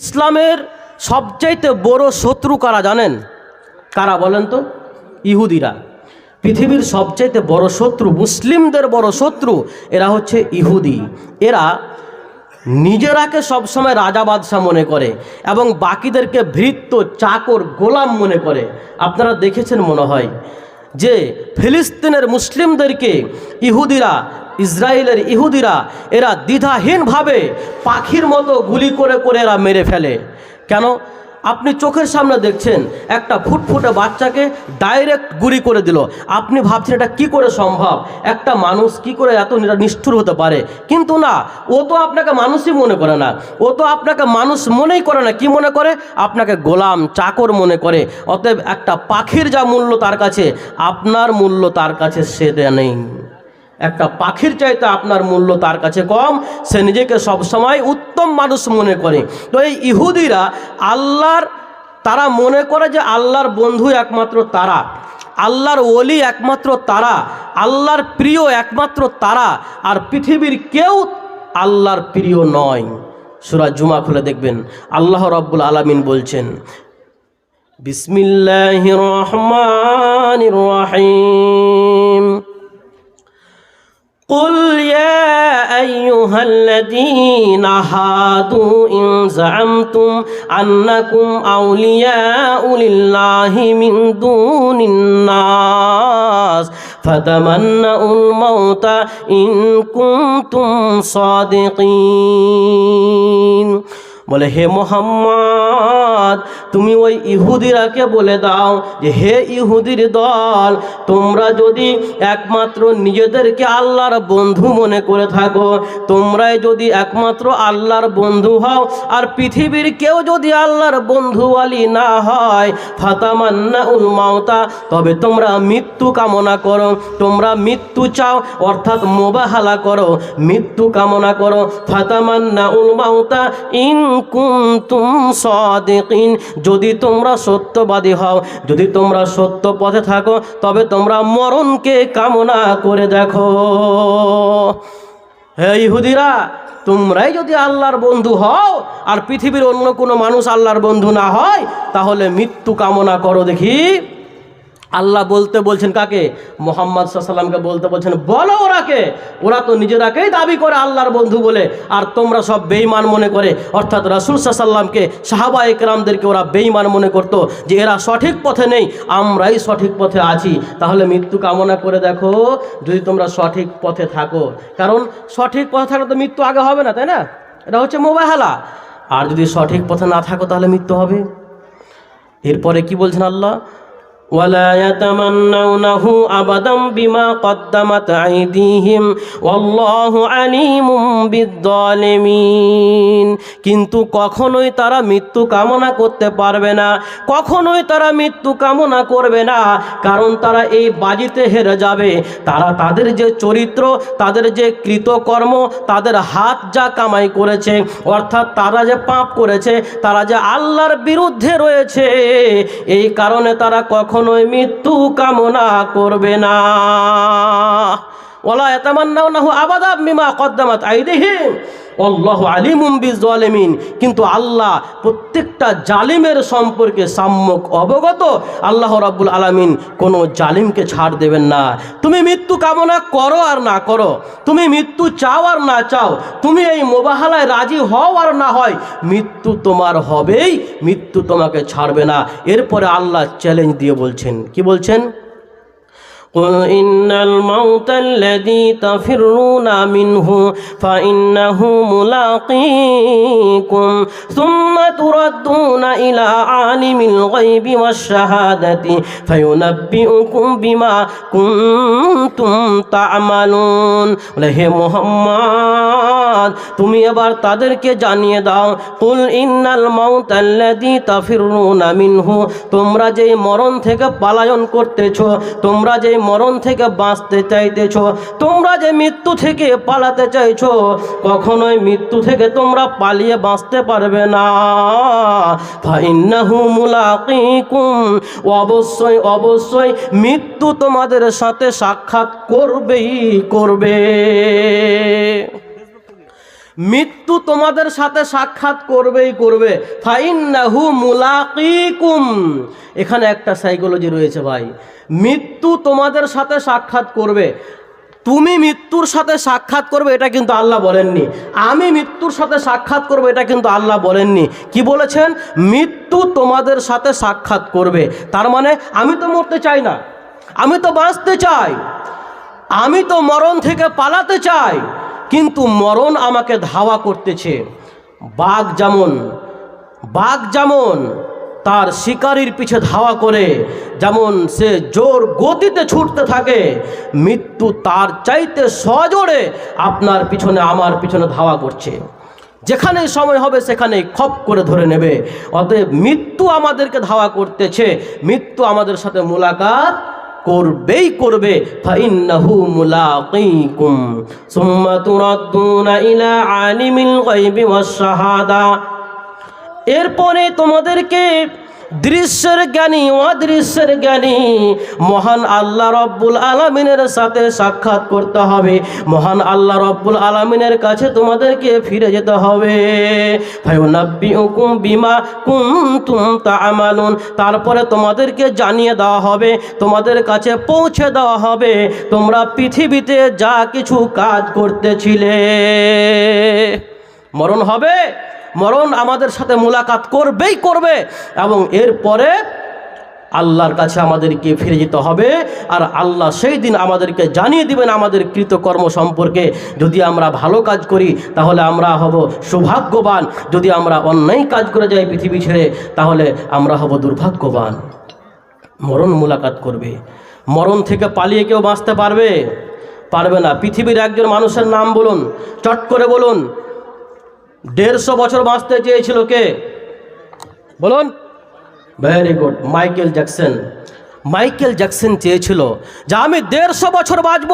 ইসলামের সবচাইতে বড় শত্রু কারা জানেন? কারা বলেন তো? ইহুদিরা। পৃথিবীর সবচাইতে বড় শত্রু, মুসলিমদের বড় শত্রু, এরা হচ্ছে ইহুদি। এরা নিজেরাকে সবসময় রাজা বাদশাহ মনে করে এবং বাকিদেরকে ভৃত্য, চাকর, গোলাম মনে করে। আপনারা দেখেছেন মনে হয়। যে ফিলিস্তিনের মুসলিমদেরকে ইহুদিরা, ইসরায়েলের ইহুদিরা, এরা দ্বিধাহীনভাবে পাখির মতো গুলি করে করে এরা মেরে ফেলে। কেন? আপনি চোখের সামনে দেখছেন, একটা ফুটফুটে বাচ্চাকে ডাইরেক্ট গুলি করে দিল। আপনি ভাবছেন এটা কি করে সম্ভব? একটা মানুষ কি করে এত নিষ্ঠুর হতে পারে? কিন্তু না, ও তো আপনাকে মানুষই মনে করে না। ও তো আপনাকে মানুষ মনেই করে না। কি মনে করে? আপনাকে গোলাম চাকর মনে করে। অতএব একটা পাখির যা মূল্য তার কাছে, আপনার মূল্য তার কাছে সে দেয় নেই। একটা পাখির চাইতে আপনার মূল্য তার কাছে কম, সে নিজেকে সবসময় উত্তম মানুষ মনে করে। তো এই ইহুদিরা আল্লাহর, তারা মনে করে যে আল্লাহর বন্ধু একমাত্র তারা, আল্লাহর ওলি একমাত্র তারা, আল্লাহর প্রিয় একমাত্র তারা, আর পৃথিবীর কেউ আল্লাহর প্রিয় নয়। সুরা জুমা খুলে দেখবেন, আল্লাহ রব্বুল আলামিন বলছেন বিসমিল্লাহ রহমান রহিম। قل يا أيها الذين هادوا إن زعمتم أنكم أولياء لله من دون الناس فتمنوا الموت إن كنتم صادقين বলে, হে মোহাম্মদ, তুমি ওই ইহুদিরাকে বলে দাও যে, হে ইহুদির দল, তোমরা যদি একমাত্র নিজেদেরকে আল্লাহর বন্ধু মনে করে থাকো, তোমরাই যদি একমাত্র আল্লাহর বন্ধু হও, আর পৃথিবীর কেউ যদি আল্লাহর বন্ধু আলী না হয় ফাতামান্না উল মাওতা তবে তোমরা মৃত্যু কামনা করো, তোমরা মৃত্যু চাও, অর্থাৎ মোবাহালা করো, মৃত্যু কামনা করো ফাতামান্না উল মাওতা ইন কুনতুম সাদিকিন, যদি তোমরা সত্যবাদী হও, যদি তোমরা সত্য পথে থাকো, তবে তোমরা মরণকে কামনা করে দেখো। হে ইহুদিরা, তোমরাই যদি আল্লাহর বন্ধু হও, আর পৃথিবীর অন্য কোনো মানুষ আল্লাহর বন্ধু না হয়, তাহলে মৃত্যু কামনা করো দেখি। আল্লাহ বলতে বলছেন কাকে? মোহাম্মদ সাল্লামকে বলতে বলছেন, বলো ওরাকে। ওরা তো নিজেরাকেই দাবি করে আল্লাহর বন্ধু বলে। আর তোমরা সব বেইমান মনে করে। অর্থাৎ রাসুল সাল্লামকে সাহাবা একরামদেরকে ওরা বেইমান মনে করতো যে, এরা সঠিক পথে নেই, আমরাই সঠিক পথে আছি। তাহলে মৃত্যু কামনা করে দেখো, যদি তোমরা সঠিক পথে থাকো। কারণ সঠিক পথে থাকলে তো মৃত্যু আগে হবে না, তাই না? এটা হচ্ছে মোবাহেলা। আর যদি সঠিক পথে না থাকো, তাহলে মৃত্যু হবে। এরপরে কি বলছেন আল্লাহ? ولا يتمنونه أبدا بما قدمت أيديهم والله عليم بالظالمين কিন্তু কখনোই তারা মৃত্যু কামনা করতে পারবে না কখনোই তারা মৃত্যু কামনা করবে না কারণ তারা এই বাজিতে হেরে যাবে তারা তাদের যে চরিত্র তাদের যে কৃতকর্ম তাদের হাত যা কামাই করেছে অর্থাৎ তারা যে পাপ করেছে তারা যে আল্লাহর বিরুদ্ধে রয়েছে এই কারণে তারা কখনোই মৃত্যু কামনা করবে না। ওলা এতামান্নাও নাহু আবাদা মিমা কদ্দামাত আইদিহিম। আল্লাহ আলিমুম বিজালিমিন কিন্তু আল্লাহ প্রত্যেকটা জালিমের সম্পর্কে সাম্যক অবগত। আল্লাহ রাব্বুল আলামিন কোনো জালিমকে ছাড় দেবেন না। তুমি মৃত্যু কামনা করো আর না করো। তুমি মৃত্যু চাও আর না চাও। তুমি এই মোবাহালায় রাজি হও আর না হয়। মৃত্যু তোমার হবেই। মৃত্যু তোমাকে ছাড়বে না। এরপরে আল্লাহ চ্যালেঞ্জ দিয়ে বলছেন। কি বলছেন? قل إن الموت الذي تفرون منه فإنه ملاقيكم ثم تردون إلى عالم الغيب والشهادة فينبئكم بما كنتم تعملون বলে, হে মোহাম্মদ তুমি এবার তাদেরকে জানিয়ে দাও কুল ইন্নাল মাউত আল্লাযী তাফিরুনা মিনহু তোমরা যেই মরণ থেকে পালায়ন করতেছো তোমরা যেই মরণ থেকে বাঁচতে চাইতেছ, তোমরা যে মৃত্যু থেকে পালাতে চাইছো, কখনোই মৃত্যু থেকে তোমরা পালিয়ে বাঁচতে পারবে না। অবশ্যই অবশ্যই মৃত্যু তোমাদের সাথে সাক্ষাৎ করবেই করবে। মৃত্যু তোমাদের সাথে সাক্ষাৎ করবেই করবে। ফাইন্নাহু মুলাকিকুম। এখানে একটা সাইকোলজি রয়েছে ভাই। মৃত্যু তোমাদের সাথে সাক্ষাৎ করবে। তুমি মৃত্যুর সাথে সাক্ষাৎ করবে, এটা কিন্তু আল্লাহ বলেননি। আমি মৃত্যুর সাথে সাক্ষাৎ করবে, এটা কিন্তু আল্লাহ বলেননি। কি বলেছেন? মৃত্যু তোমাদের সাথে সাক্ষাৎ করবে। তার মানে আমি তো মরতে চাই না। আমি তো বাঁচতে চাই। আমি তো মরণ থেকে পালাতে চাই। কিন্তু মরণ আমাকে ধাওয়া করতেছে। বাঘ যেমন বাঘ যেমন তার শিকারির পিছে ধাওয়া করে, যেমন সে জোর গতিতে ছুটতে থাকে, মৃত্যু তার চাইতে সজোরে আপনার পিছনে, আমার পিছনে ধাওয়া করছে। যেখানে সময় হবে সেখানে খপ করে ধরে নেবে। অতএব মৃত্যু আমাদেরকে ধাওয়া করতেছে, মৃত্যু আমাদের সাথে মুলাকাত করবেই করবে ফাইন্নাহু মুলাকিকুম। সুম্মা তুরাদ্দুনা ইলা আলিমিল গায়বি ওয়াস শাহাদা। এরপরে তোমাদেরকে দৃশ্যের জ্ঞানী, অদৃশ্যের জ্ঞানী, মহান আল্লাহ রব্বুল আলমিনের সাথে সাক্ষাৎ করতে হবে। মহান আল্লাহ রব্বুল আলমিনের কাছে তোমাদেরকে ফিরে যেতে হবে। বিমা কুন্তুম তারপরে তোমাদেরকে জানিয়ে দেওয়া হবে, তোমাদের কাছে পৌঁছে দেওয়া হবে, তোমরা পৃথিবীতে যা কিছু কাজ করতেছিলে। মরণ হবে? মরণ আমাদের সাথে মোলাকাত করবেই করবে এবং এরপরে আল্লাহর কাছে আমাদেরকে ফিরে যেতে হবে আর আল্লাহ সেই দিন আমাদেরকে জানিয়ে দিবেন আমাদের কৃতকর্ম সম্পর্কে। যদি আমরা ভালো কাজ করি, তাহলে আমরা হব সৌভাগ্যবান। যদি আমরা অন্যায় কাজ করে যাই পৃথিবী ছেড়ে, তাহলে আমরা হব দুর্ভাগ্যবান। মরণ মোলাকাত করবে। মরণ থেকে পালিয়ে কেউ বাঁচতে পারবে? পারবে না। পৃথিবীর একজন মানুষের নাম বলুন, চট করে বলুন দেড়শো বছর বাঁচতে চেয়েছিল কে? বলুন। Very good Michael Jackson Michael Jackson চেয়েছিল যে আমি দেড়শো বছর বাঁচব।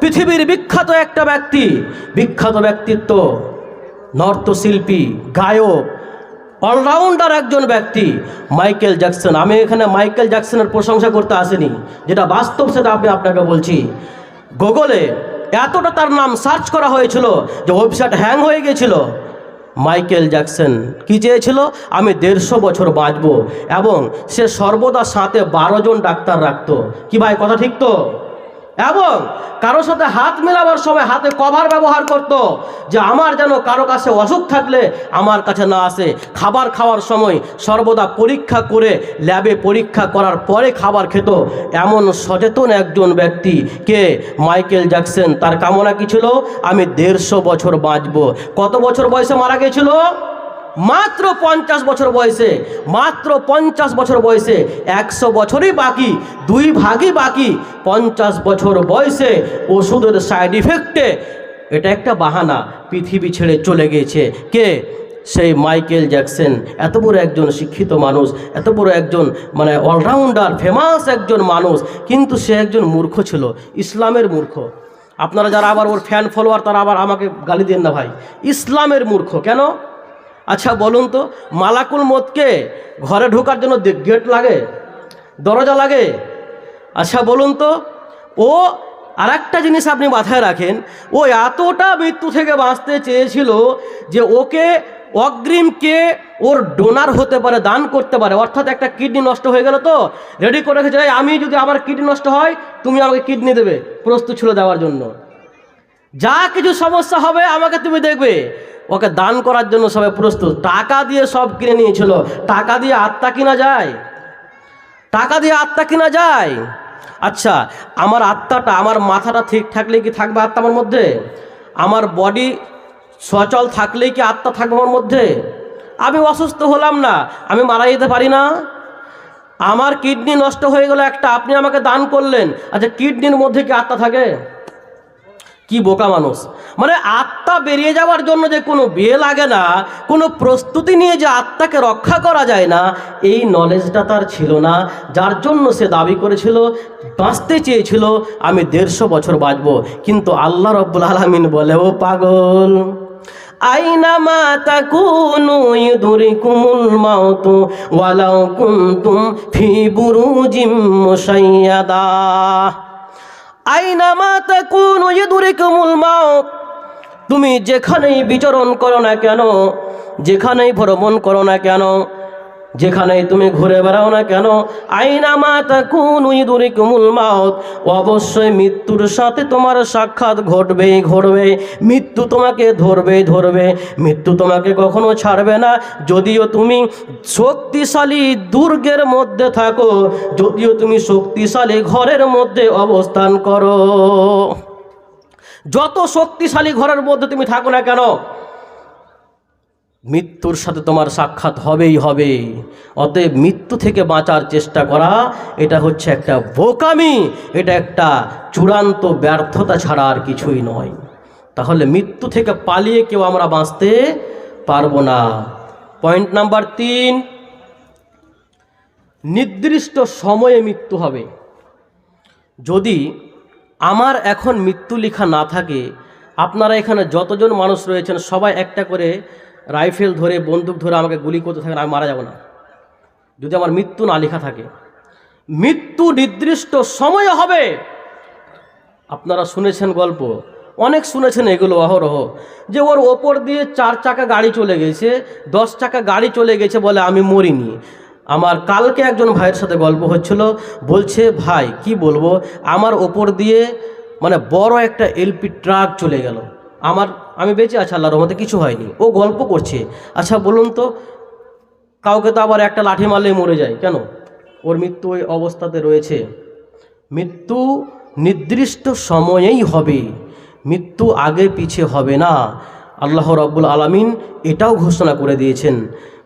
পৃথিবীর বিখ্যাত একটা ব্যক্তি, বিখ্যাত ব্যক্তিত্ব, নর্তশিল্পী, গায়ক অলরাউন্ডার একজন ব্যক্তি মাইকেল জ্যাকসন আমি এখানে মাইকেল জ্যাকসনের প্রশংসা করতে আসিনি। যেটা বাস্তব সেটা আমি আপনাকে বলছি। গুগলে এতটা তার নাম সার্চ করা হয়েছিল যে ওয়েবসাইট হ্যাং হয়ে গেছিল। মাইকেল জ্যাকসন কি চেয়েছিল? আমি দেড়শো বছর বাঁচব এবং সে সর্বদা সাথে বারো জন ডাক্তার রাখতো। কি ভাই, কথা ঠিক তো? এবং কারোর সাথে হাত মেলাবার সময় হাতে কভার ব্যবহার করত যে আমার যেন কারও কাছে অসুখ থাকলে আমার কাছে না আসে। খাবার খাওয়ার সময় সর্বদা পরীক্ষা করে ল্যাবে পরীক্ষা করার পরে খাবার খেত। এমন সচেতন একজন ব্যক্তি কে? Michael Jackson. তার কামনা কি ছিল? আমি দেড়শো বছর বাঁচব। কত বছর বয়সে মারা গেছিল মাত্র পঞ্চাশ বছর বয়সে, মাত্র পঞ্চাশ বছর বয়সে, একশো বছরই বাকি, দুই ভাগই বাকি, পঞ্চাশ বছর বয়সে ওষুধের সাইড ইফেক্টে এটা একটা বাহানা, পৃথিবী ছেড়ে চলে গেছে কে? সেই মাইকেল জ্যাকসন। এত বড় একজন শিক্ষিত মানুষ, এত বড় একজন মানে অলরাউন্ডার ফেমাস একজন মানুষ, কিন্তু সে একজন মূর্খ ছিল, ইসলামের মূর্খ। আপনারা যারা আবার ওর ফ্যান ফলোয়ার তারা আবার আমাকে গালি দেন না ভাই। ইসলামের মূর্খ। কেন? আচ্ছা বলুন তো, মালাকুল মতকে ঘরে ঢোকার জন্য গেট লাগে? দরজা লাগে? আচ্ছা বলুন তো, ও আর একটা জিনিস আপনি মাথায় রাখেন, ও এতটা মৃত্যু থেকে বাঁচতে চেয়েছিল যে ওকে অগ্রিমকে ওর ডোনার হতে পারে, দান করতে পারে। অর্থাৎ একটা কিডনি নষ্ট হয়ে গেল তো রেডি করে রেখেছে আমি যদি আমার কিডনি নষ্ট হয়, তুমি আমাকে কিডনি দেবে প্রস্তুত ছিল দেওয়ার জন্য। যা কিছু সমস্যা হবে, আমাকে তুমি দেখবে। ওকে দান করার জন্য সবাই প্রস্তুত। টাকা দিয়ে সব কিনে নিয়েছিল। টাকা দিয়ে আত্মা কিনা যায়? টাকা দিয়ে আত্মা কিনা যায়? আচ্ছা আমার আত্মাটা, আমার মাথাটা ঠিক থাকলে কি থাকবে আত্মা আমার মধ্যে? আমার বডি সচল থাকলেই কি আত্মা থাকবে আমার মধ্যে? আমি অসুস্থ হলাম না, আমি মারা যেতে পারি না। আমার কিডনি নষ্ট হয়ে গেল একটা, আপনি আমাকে দান করলেন। আচ্ছা কিডনির মধ্যে কি আত্মা থাকে? কি বোকা মানুষ? মানে আত্মা বেরিয়ে যাওয়ার জন্য যে কোনো বিয়ে লাগে না, কোনো প্রস্তুতি নিয়ে যে আত্মাকে রক্ষা করা যায় না, এই নলেজটা তার ছিল না। যার জন্য সে দাবি করেছিল, বাঁচতে চেয়েছিল, আমি দেড়শো বছর বাঁচব। কিন্তু আল্লাহ রব্বুল আলমিন বলে, ও পাগল মাউতু, ওয়ালাউ তুমি যেখানেই বিচরণ করো না কেন যেখানেই ভ্রমণ করো না কেন যেখানেই তুমি ঘুরে বেড়াও না কেন? আইনা মাতা কোন কুমুল মাউত। অবশ্যই মৃত্যুর সাথে তোমার সাক্ষাৎ ঘটবেই ঘটবে। মৃত্যু তোমাকে ধরবেই ধরবে। মৃত্যু তোমাকে কখনো ছাড়বে না। যদিও তুমি শক্তিশালী দুর্গের মধ্যে থাকো, যদিও তুমি শক্তিশালী ঘরের মধ্যে অবস্থান করো। যত শক্তিশালী ঘরের মধ্যে তুমি থাকো না কেন? মৃত্যুর সাথে তোমার সাক্ষাৎ হবেই হবে। অতএব মৃত্যু থেকে বাঁচার চেষ্টা করা, এটা হচ্ছে একটা বোকামি, এটা একটা চূড়ান্ত ব্যর্থতা ছাড়া আর কিছুই নয়। তাহলে মৃত্যু থেকে পালিয়ে কেউ আমরা বাঁচতে পারব না। পয়েন্ট নাম্বার তিন, নির্দিষ্ট সময়ে মৃত্যু হবে। যদি আমার এখন মৃত্যু লেখা না থাকে, আপনারা এখানে যতজন মানুষ রয়েছেন, সবাই একটা করে রাইফেল ধরে, বন্দুক ধরে আমাকে গুলি করতে থাকেন আমি মারা যাব না। যদি আমার মৃত্যু না লেখা থাকে, মৃত্যু নির্দিষ্ট সময়ে হবে। আপনারা শুনেছেন গল্প, অনেক শুনেছেন এগুলো অহরহ, যে ওর ওপর দিয়ে চার চাকা গাড়ি চলে গেছে, দশ চাকা গাড়ি চলে গেছে বলে আমি মরিনি। আমার কালকে একজন ভাইয়ের সাথে গল্প হচ্ছিল, বলছে, ভাই, কি বলব? আমার ওপর দিয়ে মানে বড় একটা এলপি ট্রাক চলে গেল। আমার আমি বেঁচে আছি আল্লাহর রহমতে, কিছু হয়নি। ও গল্প করছে। আচ্ছা বলুন তো, কাউকে তো আবার একটা লাঠি মারলেই মরে যায়, কেন? ওর মৃত্যু ওই অবস্থাতে রয়েছে। মৃত্যু নির্দিষ্ট সময়েই হবে। মৃত্যু আগে পিছে হবে না। আল্লাহ রব্বুল আলামিন এটাও ঘোষণা করে দিয়েছেন।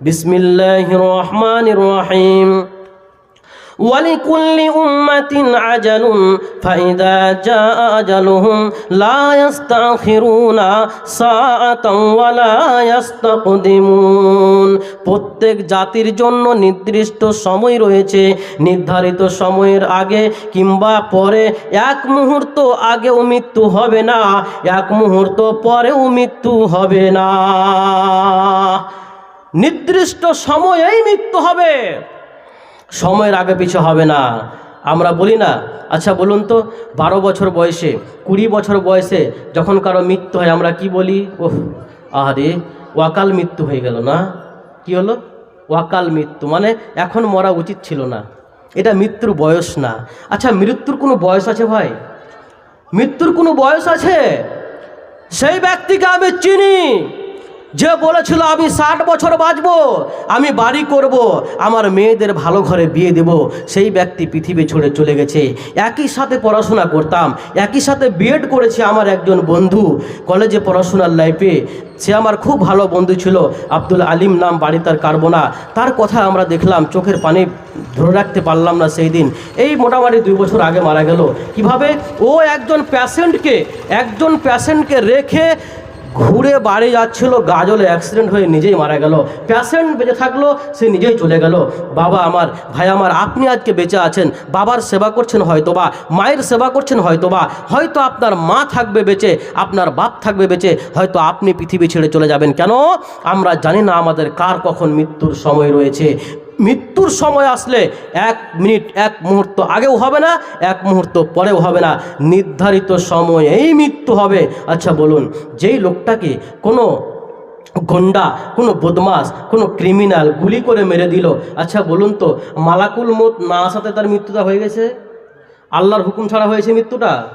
বিসমিল্লাহ রহমান রহিম। ولكل أمة عجل فإذا جاء أجلهم لا يستأخرون ساعة ولا يستقدمون প্রত্যেক জাতির জন্য নির্দিষ্ট সময় রয়েছে নির্ধারিত সময়ের আগে কিংবা পরে এক মুহূর্ত আগেও মৃত্যু হবে না এক মুহূর্ত পরেও মৃত্যু হবে না নির্দিষ্ট সময়েই মৃত্যু হবে সময়ের আগে পিছু হবে না। আমরা বলি না আচ্ছা বলুন তো, বারো বছর বয়সে, কুড়ি বছর বয়সে যখন কারও মৃত্যু হয়, আমরা কি বলি? ওহ আরে ওয়াকাল মৃত্যু হয়ে গেল না? কি হলো? ওয়াকাল মৃত্যু মানে এখন মরা উচিত ছিল না। এটা মৃত্যুর বয়স না। আচ্ছা মৃত্যুর কোনো বয়স আছে ভাই? মৃত্যুর কোনো বয়স আছে? সেই ব্যক্তিকে আমি চিনি। যে বলেছিল, আমি ষাট বছর বাঁচবো, আমি বাড়ি করব, আমার মেয়েদের ভালো ঘরে বিয়ে দেব। সেই ব্যক্তি পৃথিবী ছেড়ে চলে গেছে। একই সাথে পড়াশোনা করতাম, একই সাথে বিএড করেছে আমার একজন বন্ধু। কলেজে পড়াশোনার লাইফে সে আমার খুব ভালো বন্ধু ছিল, আব্দুল আলিম নাম বাড়ি তার কারবোনা তার কথা আমরা দেখলাম, চোখের পানি ধরে রাখতে পারলাম না সেই দিন। এই মোটামুটি দুই বছর আগে মারা গেল। কীভাবে? ও একজন প্যাশেন্টকে একজন প্যাশেন্টকে রেখে ঘুরে বাড়ি যাচ্ছিল, গাজলে অ্যাক্সিডেন্ট হয়ে নিজেই মারা গেল। প্যাশেন্ট বেঁচে থাকল, সে নিজেই চলে গেল। বাবা আমার, ভাই আমার, আপনি আজকে বেঁচে আছেন। বাবার সেবা করছেন হয়তোবা, মায়ের সেবা করছেন হয়তোবা। হয়তো আপনার মা থাকবে বেঁচে, আপনার বাপ থাকবে বেঁচে, হয়তো আপনি পৃথিবী ছেড়ে চলে যাবেন। কেন? আমরা জানি না আমাদের কার কখন মৃত্যুর সময় রয়েছে। মৃত্যুর সময় আসলে এক মিনিট, এক মুহূর্ত আগেও হবে না, এক মুহূর্ত পরেও হবে না। নির্ধারিত সময়েই মৃত্যু হবে। আচ্ছা বলুন, যেই লোকটাকে কোনো গন্ডা, কোনো বদমাস কোনো ক্রিমিনাল গুলি করে মেরে দিল আচ্ছা বলুন তো, মালাকুল মত না আসাতে তার মৃত্যুটা হয়ে গেছে? আল্লাহর হুকুম ছাড়া হয়েছে মৃত্যুটা?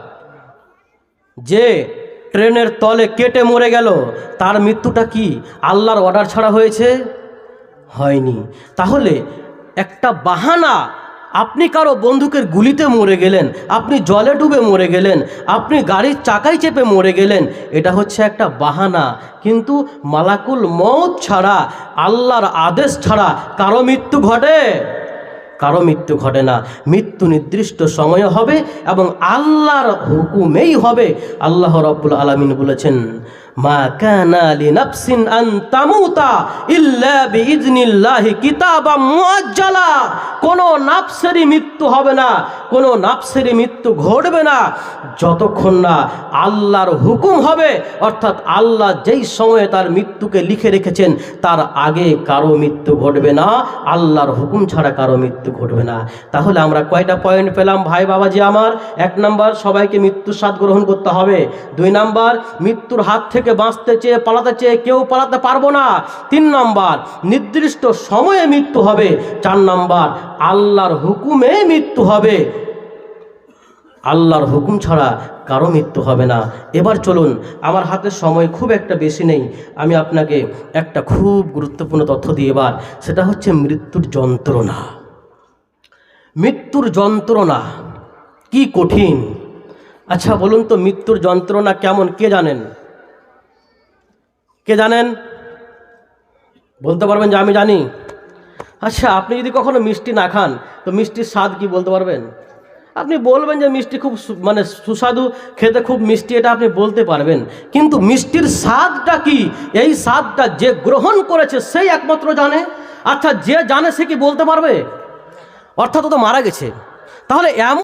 যে ট্রেনের তলে কেটে মরে গেল, তার মৃত্যুটা কি আল্লাহর অর্ডার ছাড়া হয়েছে? হয়নি। তাহলে একটা বাহানা, আপনি কারও বন্দুকের গুলিতে মরে গেলেন, আপনি জলে ডুবে মরে গেলেন, আপনি গাড়ির চাকায় চেপে মরে গেলেন, এটা হচ্ছে একটা বাহানা। কিন্তু মালাকুল মত ছাড়া, আল্লাহর আদেশ ছাড়া কারও মৃত্যু ঘটে? কারও মৃত্যু ঘটে না। মৃত্যু নির্দিষ্ট সময়ে হবে এবং আল্লাহর হুকুমেই হবে। আল্লাহ রব্বুল আলমিন বলেছেন মা কোন নাফসেরই মৃত্যু হবে না নাফসেরই মৃত্যু ঘটবে না। যতক্ষণ না আল্লাহর হুকুম হবে, অর্থাৎ আল্লাহ যেই সময়ে তার মৃত্যুকে লিখে রেখেছেন, তার আগে কারও মৃত্যু ঘটবে না, আল্লাহর হুকুম ছাড়া কারও মৃত্যু ঘটবে না। তাহলে আমরা কয়টা পয়েন্ট পেলাম ভাই বাবাজি আমার? এক নাম্বার, সবাইকে মৃত্যুর স্বাদ গ্রহণ করতে হবে। দুই নাম্বার, মৃত্যুর হাত থেকে বাঁচতে চেয়ে পালাতে চেয়ে কেউ পালাতে পারব না। তিন নাম্বার, নির্দিষ্ট সময়ে মৃত্যু হবে। চার নাম্বার, আল্লাহর হুকুমে মৃত্যু হবে। আল্লাহর হুকুম ছাড়া কারও মৃত্যু হবে না। এবার চলুন, আমার হাতে সময় খুব একটা বেশি নেই। আমি আপনাকে একটা খুব গুরুত্বপূর্ণ তথ্য দিই এবার। সেটা হচ্ছে মৃত্যুর যন্ত্রণা। মৃত্যুর যন্ত্রণা কি কঠিন? আচ্ছা বলুন তো মৃত্যুর যন্ত্রণা কেমন, কে জানেন? কে জানেন? বলতে পারবেন যে আমি জানি। আচ্ছা আপনি যদি কখনো মিষ্টি না খান, তো মিষ্টির স্বাদ কি বলতে পারবেন? আপনি বলবেন যে মিষ্টি খুব মানে সুস্বাদু, খেতে খুব মিষ্টি, এটা আপনি বলতে পারবেন। কিন্তু মিষ্টির স্বাদটা কি? এই স্বাদটা যে গ্রহণ করেছে সেই একমাত্র জানে। আচ্ছা যে জানে সে কি বলতে পারবে? অর্থাৎ তো মারা গেছে। তাহলে এমন